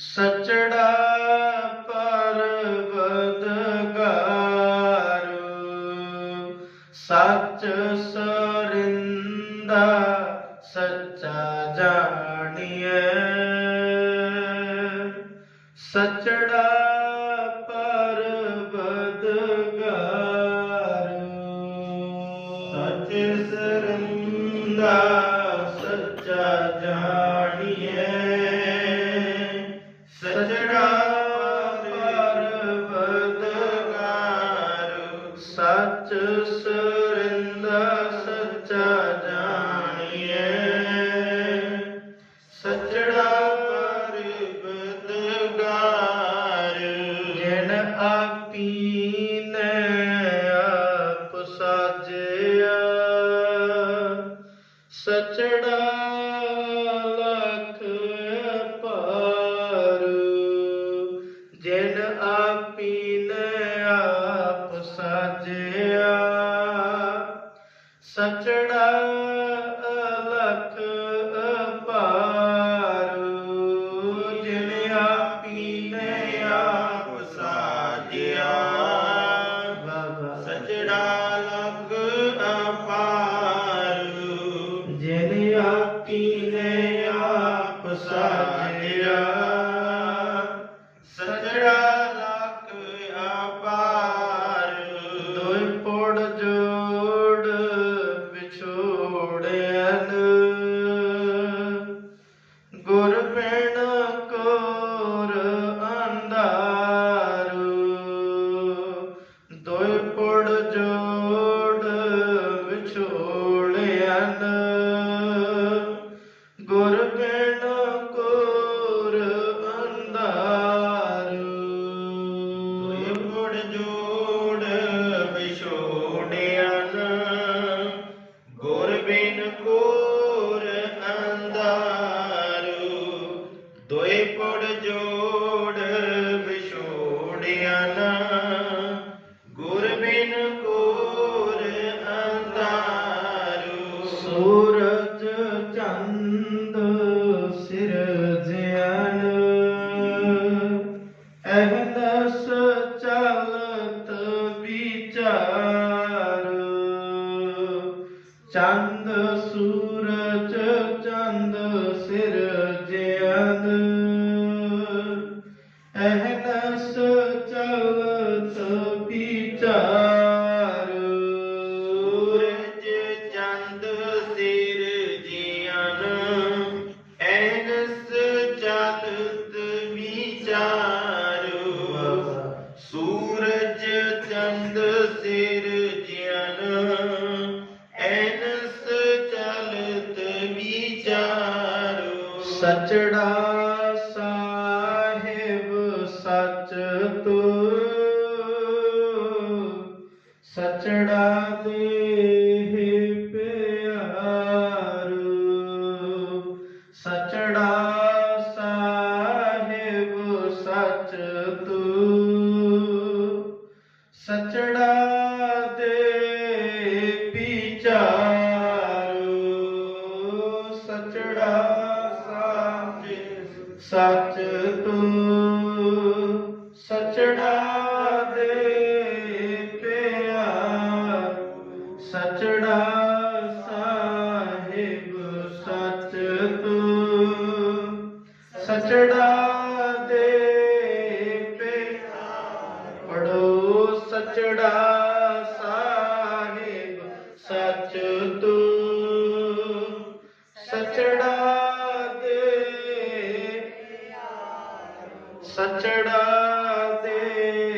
ਸਚੜਾ ਪਰਬਤ ਗਾਰੂ ਸਰਿੰਦਾ ਸੱਚਾ ਜਾਣੀਐ। ਸਚੜਾ ਸਚੜਾ ਲਖ ਪਾਰ ਜਿਨ ਆਪੀਨੇ ਆਪ ਸਾਜਿਆ। ਸਚੜਾ ਸਾਜਿਆ। ਸਜੜਾ ਲਖ ਅਪਾਰ। ਦੋਇ ਪੋੜ ਜੋੜ ਵਿਛੋੜਿਆਨ ਗੁਰ ਬਿਨ ਕੋਰ ਅੰਧਾਰੂ। ਦੋਇ ਪੜ ਜੋੜ ਵਿਛੋੜਿਆਨ ਬਿਨ ਕੋਰ ਅੰਧਾਰੂ, ਦੋਏ ਪੜ ਜੋੜ ਵਿਛੋੜਿਆ ਨਾ। ਗੁਰ ਬਿਨ ਕੋਰ ਅੰਧਾਰੂ, ਸੂਰਜ ਚੰਦ ਸਿਰਜਿਆਨ ਅਹਨਸ ਚਲਤ ਵਿਚਾਰ ਚੰਦ ਸੂਰਜ ਚੰਦ ਸਿਰ ਸਿਰਜਿਆਨ ਅਹਨਸ ਚਲਤ ਵਿਚਾਰ। ਸੂਰਜ ਚੰਦ ਸਿਰ ਸਿਰਜਿਆਨ ਅਹਨਸ ਚਲਤ ਵਿਚਾਰ। ਸਚੜਾ ਸਾਹਿਬ ਸਚ ਤੂ ਸਚੜਾ ਦੇਹ ਪਿਆਰੂ। ਸਚੜਾ ਸਾਹਿਬ ਸਚ ਤੂ ਸਚੜਾ ਦੇ ਵਿਚਾਰੂ। ਸਚੜਾ ਸਚ ਤੂ ਸਚੜਾ ਦੇ ਪਿਆਰ ਸਚੜਾ ਸਾਹਿਬ, ਸਚ ਤੂ ਸਚੜਾ ਦੇ ਪਿਆਰ ਪੜੋ ਸਚੜਾ ਸਾਹਿਬ, ਸਚ ਤੂ ਸਚੜਾ ਤੇ